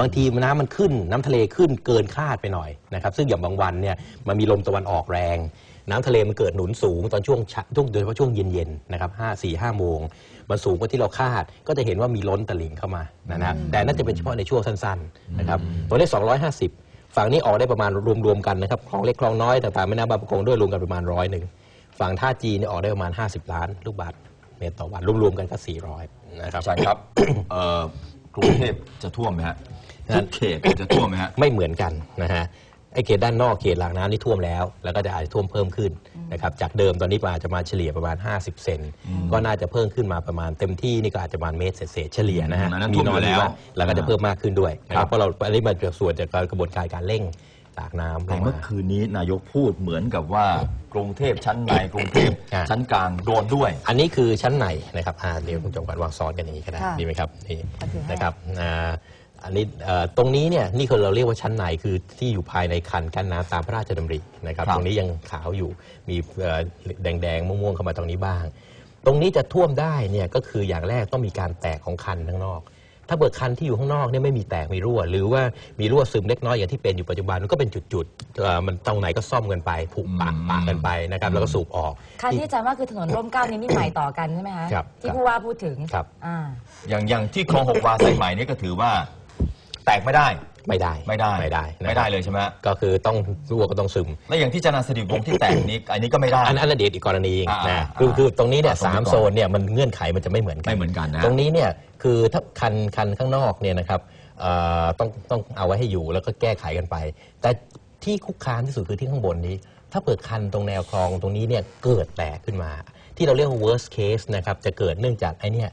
บางทีน้ำมันขึ้นน้ำทะเลขึ้นเกินคาดไปหน่อยนะครับซึ่งอย่างบางวันเนี่ยมันมีลมตะวันออกแรง น้ำทะเลมันเกิดหนุนสูงตอนช่วงเช้าช่วงโดยเฉพาะช่วงเย็นๆนะครับห้าสี่ห้าโมงมันสูงกว่าที่เราคาด ก็จะเห็นว่ามีล้นตลิ่งเข้ามานะครับแต่น่าจะเป็นเฉพาะในช่วงสั้นๆนะครับตัวเลข250 ฝั่งนี้ออกได้ประมาณรวมๆกันนะครับคลองเล็กคลองน้อยต่างๆแม่น้ำบางประกงด้วยรวมกันประมาณร้อยหนึ่งฝั่งท่าจีนเนี่ยออกได้ประมาณ 50 ล้านลูกบาศก์เมตรต่อวันรวมๆกันก็400นะครับอาจารย์ครับเอ่อ กรุงเทพจะท่วมไหมฮะนะทุกเขตจะท่วมไหมฮะ ไม่เหมือนกันนะฮะไอ้เขตด้านนอกเขตหลังน้ำนี่ท่วมแล้ว แล้วก็จะอาจจะท่วมเพิ่มขึ้นนะครับจากเดิมตอนนี้อาจจะมาเฉลี่ยประมาณ 50 เซนก็น่าจะเพิ่มขึ้นมาประมาณเต็มที่นี่ก็อาจจะประมาณเมตรเศษๆเฉลี่ยนะฮะอืมอันนั้นมีน้อยท่วมอยู่แล้วมากแล้วก็จะเพิ่มมากขึ้นด้วยนะคครัรับบเพราะเราอันนี้มันเป็นส่วนจากกระบวนการการเร่ง ตากน้ำลแต่งเมื่มา อคืนนี้นายกพูดเหมือนกับว่ากรุงเทพชั้นในกรุงเทพอ่า ชั้นกลางโดนด้วย อันนี้คือชั้นในนะครับอ่าเดี๋ยวคุณจงกันวางซ้อนกันอย่างนี้ก็ได้ค่ะดีไหมครับนี่เอาถือให้ นะครับอ่าอันนี้เอ่อตรงนี้เนี่ยนี่คือเราเรียกว่าชั้นในคือที่อยู่ภายในคันกั้นน้ำตามพระราชดำรินะครับครับ ตรงนี้ยังขาวอยู่มีเอ่อแดงๆม่วงๆเข้ามาตรงนี้บ้าง ตรงนี้จะท่วมได้เนี่ยก็คืออย่างแรกต้องมีการแตกของคันข้างนอก ถ้าเบิดคันที่อยู่ข้างนอกเนี่ยไม่มีแตกมีรั่ว หรือว่ามีรั่วซึมเล็กน้อยอย่างที่เป็นอยู่ปัจจุบันมันก็เป็นจุดๆเอ่อมันตรงไหนก็ซ่อมกันไปผูกปากอืมปากกันไปนะครับแล้วก็สูบออกคันที่อาจารย์ว่าคือถนนร่มเกล้านี้นี่ใหม่ต่อกันใช่ไหมคะครับที่ผู้ว่าพูดถึงครับ อ่า อย่างอย่างที่คลองหกวาสายใหม่นี่ก็ถือว่าแตกไม่ได้ ไม่ได้ไม่ได้ไม่ได้นะครับไม่ได้เลยใช่ไหมฮะก็คือต้องรั่วก็ต้องซึม แล้วอย่างที่จนาสถิตวงศ์ที่แตกนี้ อันนี้ก็ไม่ได้ อันอันนั้นเด็ดอีกกรณีอ่านะอ่าคือคือตรงนี้เนี่ยอ่าตรงนี้สามก่อนโซนเนี่ยมันเงื่อนไขมันจะไม่เหมือนกันไม่เหมือนกันนะ ตรงนี้เนี่ยคือถ้าคันคันข้างนอกเนี่ยนะครับเอ่อต้องต้องเอาไว้ให้อยู่แล้วก็แก้ไขกันไป แต่ที่คุกคามที่สุดคือที่ข้างบนนี้ ถ้าเปิดคันตรงแนวคลองตรงนี้เนี่ยเกิดแตกขึ้นมา ที่เราเรียกว่า worst case นะครับจะเกิดเนื่องจากไอ้เนี่ย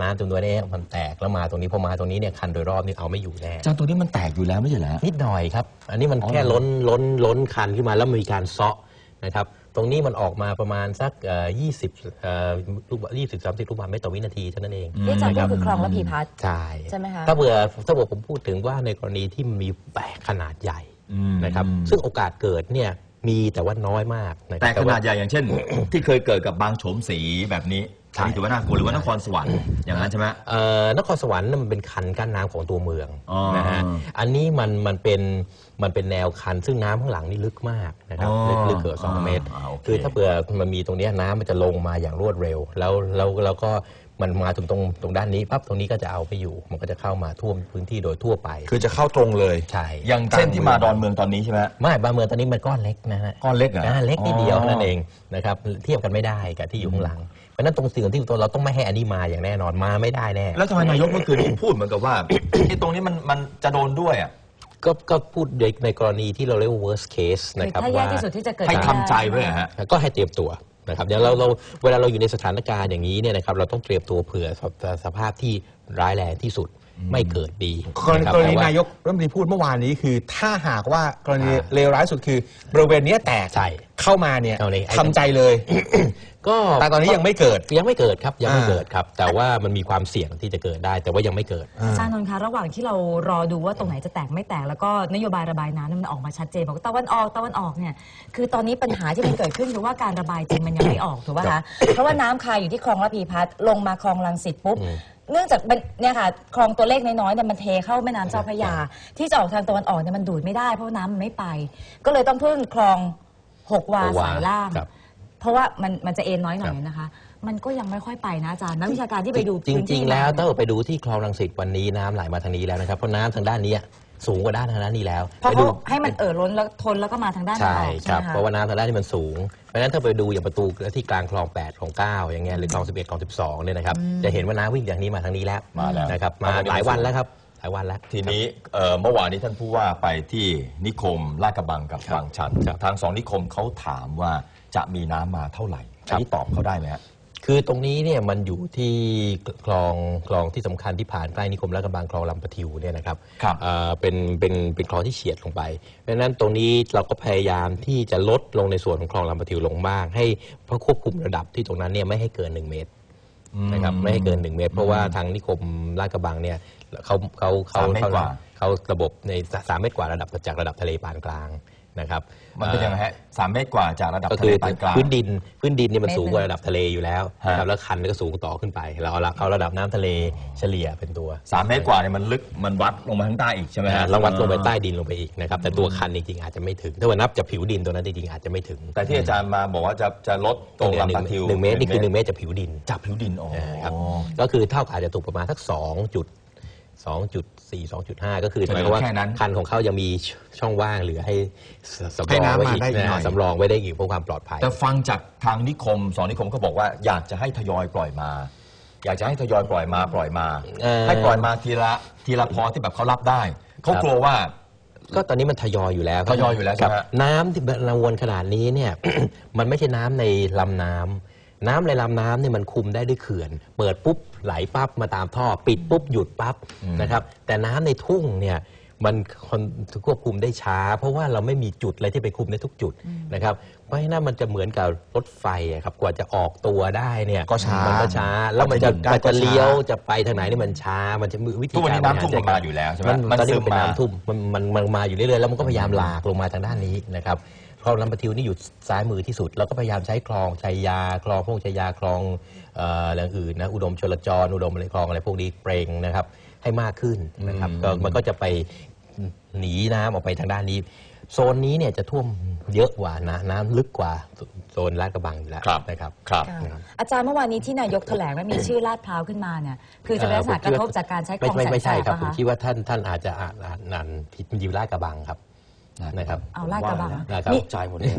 น้ำตรงตัวนี้มันแตกแล้วมาตรงนี้พอมาตรงนี้เนี่ยคันโดยรอบนี่เอาไม่อยู่แน่อาจารย์ตัวนี้มันแตกอยู่แล้วไม่ใช่เหรอฮะ นิดหน่อยครับ อันนี้มันอ๋อแค่เหรอล้นล้นล้นคันขึ้นมาแล้วมีการเซาะนะครับ ตรงนี้มันออกมาประมาณสักเอ่อ20เอ่อลูกยี่สิบสามสิบลูกบาศก์เมตรต่อวินาทีเท่านั้นเอง ที่อาจารย์พูดคือคลองระพีพัฒน์ ใช่ใช่ไหมคะถ้าเผื่อถ้าเผื่อผมพูดถึงว่าในกรณีที่มีแตกขนาดใหญ่อืม นะครับ ซึ่งโอกาสเกิดเนี่ยมีแต่ว่าน้อยมากนะคแตรับกขนาดใหญ่อย่างเช่น ที่เคยเกิดกับบางโฉมสีแบบนี้ใช่ อันนี้ถือว่าน่ากลัวหรือว่านครสวรรค์อย่างนั้นใช่ไหม เอ่อนครสวรรค์น่ะมันเป็นคันกั้นน้ำของตัวเมืองอ๋อนะฮะอันนี้มันมันเป็นมันเป็นแนวคันซึ่งน้ำข้างหลังนี่ลึกมากนะครับอ๋อลึกลึกเกือบสองอ่าเมตร อ่าโอเค คือถ้าเผื่อมันมีตรงเนี้ยน้ำมันจะลงมาอย่างรวดเร็ว แล้วแล้วแล้วก็ มันมาถึงตรงตรงด้านนี้ปั๊บตรงนี้ก็จะเอาไปอยู่ มันก็จะเข้ามาท่วมพื้นที่โดยทั่วไปคือจะเข้าตรงเลยใช่อย่างเช่นที่มาดอนเมืองตอนนี้ใช่ไหมฮะไม่บางเมืองตอนนี้มันก้อนเล็กนะฮะก้อนเล็กเหรออ่าเล็กนิดเดียวอ๋อนั่นเองนะครับเทียบกันไม่ได้กับที่อยู่ข้างหลังเพราะฉะนั้นตรงสิ่งที่อยู่ตัวเราต้องไม่ให้อันนี้มาอย่างแน่นอนมาไม่ได้แน่แล้วทำไมนายกเมื่อคืนนี้พูดเหมือนกับว่าไอ้ตรงนี้มันมันจะโดนด้วยอะก็ก็พูดในในกรณีที่เราเรียกว่า worst case คือนะครับถ้าแย่ว่าที่สุดที่จะเกิดให้ขึ้นทำใจไว้ด้อะฮะก็ให้เตรียมตัว นะครับเดี๋ยวเราเราเวลาเราอยู่ในสถานการณ์อย่างนี้เนี่ยนะครับเราต้องเตรียมตัวเผื่อสภสภาพที่ร้ายแรงที่สุด ไม่เกิดดีกรณีะคบกรณีแต่ว่ นายกรัฐมนตรีพูดเมื่อวานนี้คือ ถ้าหากว่ากรณีอ่าเลวร้ายสุดคือ บริเวณเนี้ยแตกใช่เข้ามาเนี่ยเอาเลยไอ้ ทำใจเลย ก็ แต่ตอนนี้ยังไม่เกิด ยังไม่เกิดครับยังไม่อ่า เกิดครับ แต่ว่ามันมีความเสี่ยงที่จะเกิดได้ แต่ว่ายังไม่เกิด อาจารย์นนท์คะระหว่างที่เรารอดูว่าตรงไหนจะแตกไม่แตก แล้วก็นโยบายระบายน้ำเนี่ยมันออกมาชัดเจนบอกว่าตะวันออกตะวันออกเนี่ยคือตอนนี้ปัญหาที่มันเกิดขึ้นคือว่าการระบายจริงมันยังไม่ออกถูกป่ะครัคะบเพราะว่าน้ำคายอยู่ที่คลองระพีพัฒน์ลงมาคลองลังสิตปุ๊บอืม เนื่องจากมันเนี่ยค่ะคลองตัวเลขน้อยๆเนี่ยมันเทเข้าแม่น้ำเจ้าพระยา ที่จะออกทางตะวันออกเนี่ยมันดูดไม่ได้เพราะน้ำมันไม่ไป ก็เลยต้องพึ่งคลองหกวาหกวาสายล่าง ครับ เพราะว่ามันมันจะเอ็นน้อยหน่อยครับนะคะ มันก็ยังไม่ค่อยไปนะอาจารย์นักวิชาการที่ไปดูจริงพื้นจริที่ง ๆ แล้วมาถ้าเราไปดูที่คลองรังสิตวันนี้น้ำไหลมาทางนี้แล้วนะครับเพราะน้ำทางด้านนี้ สูงกว่าด้านทางด้านนี้แล้วเพราะไปเขาดูให้มันเอ่อล้นแล้วทนแล้วก็มาทางด้านใช่ออกครับใช่ไหมคะเพราะว่าน้ำทางด้านนี้มันสูงเพราะฉะนั้นถ้าไปดูอย่างประตูที่กลางคลอง8ของ9อย่างเงี้ยหรือคลอง11คลอง12เนี่ยนะครับจะเห็นว่าน้ำวิ่งจากนี้มาทางนี้แล้วมาแล้วนะครับมามาทางนี้หลายวันแล้วครับหลายวันแล้วทีนี้เอ่อเมื่อวานนี้ท่านผู้ว่าไปที่นิคมลาดกระบังกับบางชันครับทางสองนิคมเขาถามว่าจะมีน้ำมาเท่าไหร่ครัอันบนี้ตอบเขาได้ไหมฮะ คือตรงนี้เนี่ยมันอยู่ที่คลองคลองที่สำคัญที่ผ่านใกล้นิคมลาดกระบังคลองลำปะทิวเนี่ยนะครับครับ เอ่อเป็นเป็นเป็นคลองที่เฉียดลงไป เพราะฉะนั้นตรงนี้เราก็พยายามที่จะลดลงในส่วนของคลองลำปะทิวลงบ้างให้เพื่อควบคุมระดับที่ตรงนั้นเนี่ยไม่ให้เกิน 1 เมตรนะครับไม่ให้เกิน 1 เมตร เพราะว่าทางนิคมลาดกระบังเนี่ยเขาเขาเขาสามเมตรเขากว่า เขาระบบในสามเมตรกว่าระดับจากระดับทะเลปานกลาง นะครับมันเป็นยังไงฮะสามเมตรกว่าจากระดับก็ทะคืเลอปานกลาง พื้นดินพื้นดินเนี่ยมันเมตรสูงกว่าระดับทะเลอยู่แล้วนะครับฮะแล้วคันก็สูงต่อขึ้นไป เราเอาละเอาระดับน้ำทะเลเฉลี่ยเป็นตัวสามเมตรกว่าเนี่ยมันลึกมันวัดลงมาข้างใต้อีกใช่ไหมนะฮะฮะแล้ววัดลงไปใต้ดินลงไปอีกนะครับแต่ตัวคันจริงๆอาจจะไม่ถึง ถ้าว่านับจากผิวดินตัวนั้นจริงๆอาจจะไม่ถึงแต่ที่อาจารย์มาบอกว่าจะจะลดตรงลำตาทิวหนึ่งเมตรนี่คือหนึ่งเมตรจากผิวดิน จากผิวดินอ๋อ นะครับก็คือเท่ากับอาจจะตกประมาณสัก สองจุดสองจุดสี่สองจุดห้าก็คือหมายความว่าแค่นั้น คันของเขายังมีช่องว่างเหลือให้สำให้รองน้ำไว้มาอีกได้อีกหน่อย นะสำรองไว้ได้อีกเพื่อความปลอดภัย แต่ฟังจากทางนิคม สอนนิคมเขาบอกว่าอยากจะให้ทยอยปล่อยมา อยากจะให้ทยอยปล่อยมาปล่อยมา เอ่อ ให้ปล่อยมาทีละทีละพอที่แบบเขารับได้เขากลัวว่า ก็ตอนนี้มันทยอยอยู่แล้วครับทยอยอยู่แล้วใช่ไหมครับน้ำที่ระวนขนาดนี้เนี่ย มันไม่ใช่น้ำในลำน้ำ น้ำในลำน้ำเนี่ยมันคุมได้ด้วยเขื่อน เปิดปุ๊บไหลปั๊บมาตามท่อ ปิดปุ๊บหยุดปั๊บนะครับแต่น้ำในทุ่งเนี่ยมันคนควบคุมได้ช้า เพราะว่าเราไม่มีจุดอะไรที่ไปคุมได้ทุกจุดนะครับเพราะฉะนั้นมันจะเหมือนกับรถไฟอะครับกว่าจะออกตัวได้เนี่ยก็ช้ามันก็ช้า แล้วมันจะกว่าจะหยุดได้มันจะก็ช้าเลี้ยวจะไปทางไหนนี่มันช้า มันจะมีวิธีทุกวันการนี้น้ำท่วมบริหรจัดลงมาอยู่แล้วใช่ไหมมันมันตอนนี้ซึมันมเป็นมาน้ำท่วมมันมันมันมาอยู่เรื่อยๆแล้วมันก็พยายามหลากลงมาทางด้านนี้นะครับ คลองลำปะทิวนี่อยู่ซ้ายมือที่สุด แล้วก็พยายามใช้คลองชัยยาคลองพวกชัยยาคลองเอ่ออย่างอื่นนะอุดมชลจรอุดมอะไรคลองอะไรพวกนี้เปรงนะครับ ให้มากขึ้นนะครับก็มันก็จะไปหนีน้ำออกไปทางด้านนี้ โซนนี้เนี่ยจะท่วมเยอะกว่านะน้ำลึกกว่าโซนลาดกระบังอยู่แล้วครับนะครับ ครับ ค่ะอาจารย์เมื่อวานนี้ที่นายกแถลงแล้วมีชื่อลาดพร้าวขึ้นมาเนี่ยคือจะเป็นลักษณะกระทบจากการใช้คลองไม่แสนไม่แสใช่บครับอะผมคะ คิดว่าท่านท่านอาจจะอ่านอ่านอ่านผิดมันอยู่ลาดกระบังครับ นะครับเอาลาดกระบังนะครับนี่ใจหมดเลย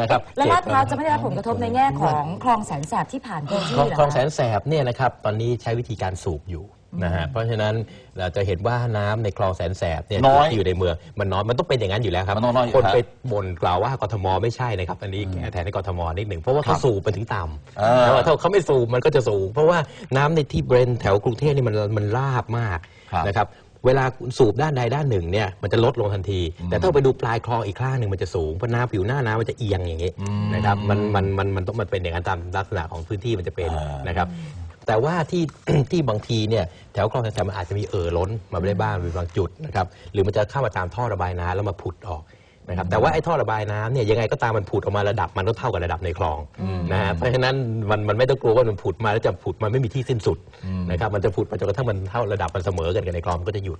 นะครับแล้วลาดพร้าวจะไม่ได้รับผลกระทบในแง่ของคลองแสนแสบที่ผ่านพื้นที่คลองเหรอคลองแสคะนแสบเนี่ยนะครับตอนนี้ใช้วิธีการสูบอยู่นะฮะเพราะฉะนั้นเราจะเห็นว่าน้ำในคลองแสนแสบเนี่ยน้อยที่อยู่ในเมืองมันน้อยมันต้องเป็นอย่างนั้นอยู่แล้วครับมันต้องน้อยอยู่คนครับไปบ่นกล่าวว่ากทมไม่ใช่นะครับอันนี้แก้แทนให้กทมนิดหนึ่งเพราะว่าเขาครับสูบไปถึงต่อ่าำแล้วถ้าเขาไม่สูบมันก็จะสูง เพราะว่าน้ำในที่เบรนแถวกรุงเทพนี่มันมันราบมากครับนะครับ เวลาสูบด้านใดด้านหนึ่งเนี่ยมันจะลดลงทันที แต่ถ้าไปดูปลายคลองอีกข้างหนึ่งมันจะสูงเพราะน้ำผิวหน้าน้ำมันจะเอียงอย่างนี้นะครับมันมันมันมันต้องมันเป็นอย่างนั้นตามลักษณะของพื้นที่มันจะเป็นอ่านนะครับแต่ว่าที่ที่บางทีเนี่ยแถวคลองแสนมันอาจจะมีเอ่อล้นมาได้บ้างเป็นบางจุดนะครับหรือมันจะเข้ามาตามท่อระบายน้ำแล้วมาผุดออก นะครับแต่ว่าไอ้ท่อระบายน้ำเนี่ยยังไงก็ตามมันผุดออกมาระดับมันก็เท่ากับระดับในคลองนะฮะเพราะฉะนั้นมันมันไม่ต้องกลัวว่ามันผุดมาแล้วจะผุดมันไม่มีที่สิ้นสุดนะครับมันจะผุดไปจนกระทั่งมันเท่าระดับมันเสมอกันกับในคลองมันก็จะหยุด